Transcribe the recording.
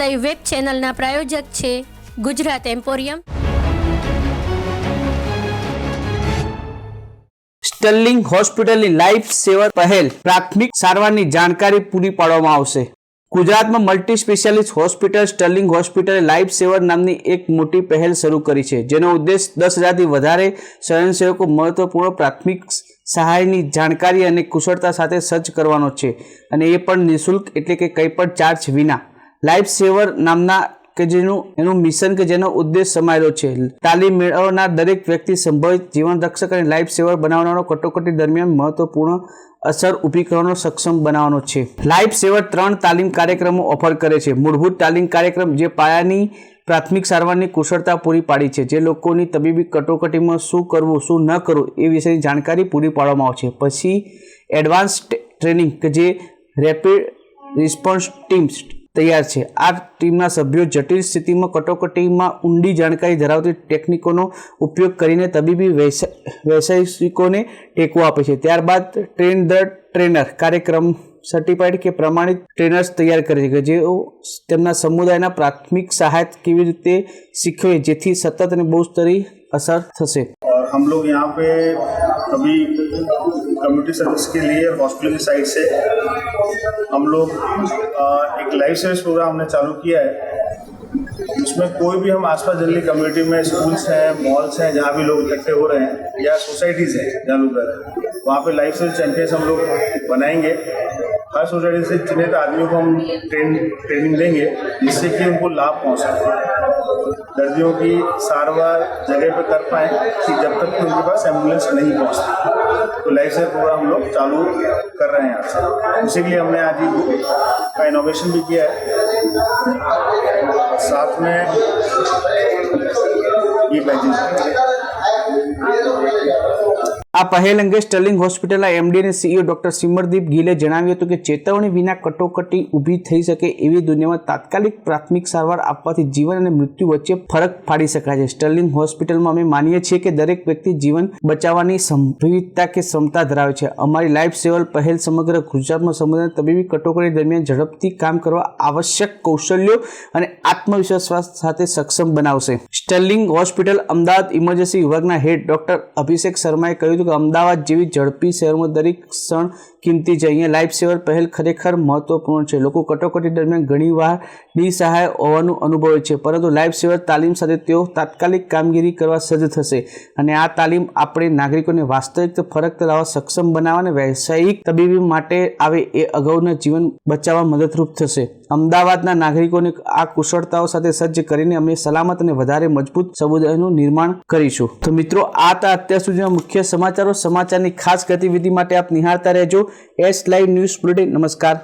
Live web ચેનલના પ્રાયોજક છે ગુજરાત એમ્પોરિયમ સ્ટર્લિંગ હોસ્પિટલની લાઈફ સેવર પહેલ પ્રાથમિક સારવારની જાણકારી પૂરી પાડવામાં આવશે. ગુજરાતમાં મલ્ટી સ્પેશિયાલિસ્ટ હોસ્પિટલ સ્ટર્લિંગ હોસ્પિટલે લાઈફ સેવર નામની એક મોટી પહેલ શરૂ કરી છે, જેનો ઉદ્દેશ દસ હજારથી વધારે સ્વયંસેવકો મહત્વપૂર્ણ પ્રાથમિક સહાયની જાણકારી અને કુશળતા સાથે સજ્જ કરવાનો છે. અને એ પણ નિઃશુલ્ક એટલે કે કંઈ પણ ચાર્જ વિના. લાઈફ સેવર નામના કે જેનું, એનું મિશન કે જેનો ઉદ્દેશ સમાયેલો છે. તાલીમ મેળવનાર દરેક વ્યક્તિ સંભવિત જીવન રક્ષક અને લાઈફ સેવર બનાવવાનો કટોકટી દરમિયાન મહત્વપૂર્ણ અસર ઊભી કરવાનો સક્ષમ બનાવવાનો છે. લાઈફ સેવર ત્રણ તાલીમ કાર્યક્રમો ઓફર કરે છે. મૂળભૂત તાલીમ કાર્યક્રમ જે પાયાની પ્રાથમિક સારવારની કુશળતા પૂરી પાડી છે. જે લોકોની તબીબી કટોકટીમાં શું કરવું, શું ન કરવું એ વિશેની જાણકારી પૂરી પાડવામાં આવશે. પછી એડવાન્સ ટ્રેનિંગ કે જે રેપિડ રિસ્પોન્સ ટીમ્સ તૈયાર છે. આ ટીમના સભ્યો જટિલ સ્થિતિમાં કટોકટીમાં ઊંડી જાણકારી ધરાવતી ટેકનિકોનો ઉપયોગ કરીને તબીબી વૈષયિકોને ટેકો આપે છે. ત્યારબાદ ટ્રેન ધ ટ્રેનર કાર્યક્રમ સર્ટિફાઈડ કે પ્રમાણિત ટ્રેનર્સ તૈયાર કરે છે જેઓ તેમના સમુદાયના પ્રાથમિક સહાય કેવી રીતે શીખવે, જેથી સતત અને બહુસ્તરી અસર થશે. हम लोग यहाँ पे अभी कम्युनिटी सर्विस के लिए हॉस्पिटल की साइड से हम लोग एक लाइफ सर्विस प्रोग्राम हमने चालू किया है। उसमें कोई भी हम आसपास जनरली कम्युनिटी में स्कूल्स हैं मॉल्स हैं, जहाँ भी लोग इकट्ठे हो रहे हैं या सोसाइटीज़ हैं, जहाँ लोग वहाँ पे लाइफ सर्विस चैंपियंस हम लोग बनाएँगे। हर सोसाइटी से चिन्हित आदमियों को हम ट्रेन ट्रेनिंग देंगे, जिससे कि उनको लाभ पहुँच सके। दर्दियों की सारवा जगह पर कर पाए कि जब तक कि उनके पास एंबुलेंस नहीं पहुँचती। तो लाइफ सेव प्रोग्राम हम लोग चालू कर रहे हैं आज से। के लिए हमने आज बुक का इनोवेशन भी किया है। साथ में ये पैकेज આ પહેલ અંગે સ્ટર્લિંગ હોસ્પિટલના એમડી અને સીઈઓ ડોક્ટર સિમરદીપ ગિલે જણાવ્યું હતું કે ચેતવણી વિના કટોકટી ઊભી થઈ શકે એવી દુનિયામાં તાત્કાલિક પ્રાથમિક સારવાર આપવાથી જીવન અને મૃત્યુ વચ્ચે ફરક પાડી શકાય છે. સ્ટર્લિંગ હોસ્પિટલમાં અમે માનીએ છીએ કે દરેક વ્યક્તિ જીવન બચાવવાની સંભવિતતા કે ક્ષમતા ધરાવે છે. અમારી લાઈફ સેવલ પહેલ સમગ્ર ગુજરાતમાં સમુદાય તબીબી કટોકટી દરમિયાન ઝડપથી કામ કરવા આવશ્યક કૌશલ્યો અને આત્મવિશ્વાસ સાથે સક્ષમ બનાવશે. સ્ટર્લિંગ હોસ્પિટલ અમદાવાદ ઇમરજન્સી વિભાગના હેડ ડોક્ટર અભિષેક શર્માએ કહ્યું હતું કે અમદાવાદ જેવી ઝડપી શહેરમાં દરેક ક્ષણ કિંમતી છે. અહીંયા લાઈફ સેવર પહેલ ખરેખર મહત્વપૂર્ણ છે. લોકો કટોકટી દરમિયાન ઘણીવાર નિસહાય હોવાનું અનુભવે છે, પરંતુ લાઈફ સેવર તાલીમ સાથે તેઓ તાત્કાલિક કામગીરી કરવા સજ્જ થશે અને આ તાલીમ આપણે નાગરિકોને વાસ્તવિક ફરક લાવવા સક્ષમ બનાવવા અને વ્યવસાયિક તબીબી માટે આવે એ અગાઉના જીવન બચાવવા મદદરૂપ થશે. અમદાવાદના નાગરિકોને આ કુશળતાઓ સાથે સજ્જ કરીને અમે સલામત અને વધારે મજબૂત સમુદાયનું નિર્માણ કરીશું. તો મિત્રો, આ હતા અત્યાર સુધીના મુખ્ય સમાચારો સમાચારની ખાસ ગતિવિધિ માટે આપ નિહાળતા રહેજો. એસ લાઈવ ન્યૂઝ બુલેટિન નમસ્કાર.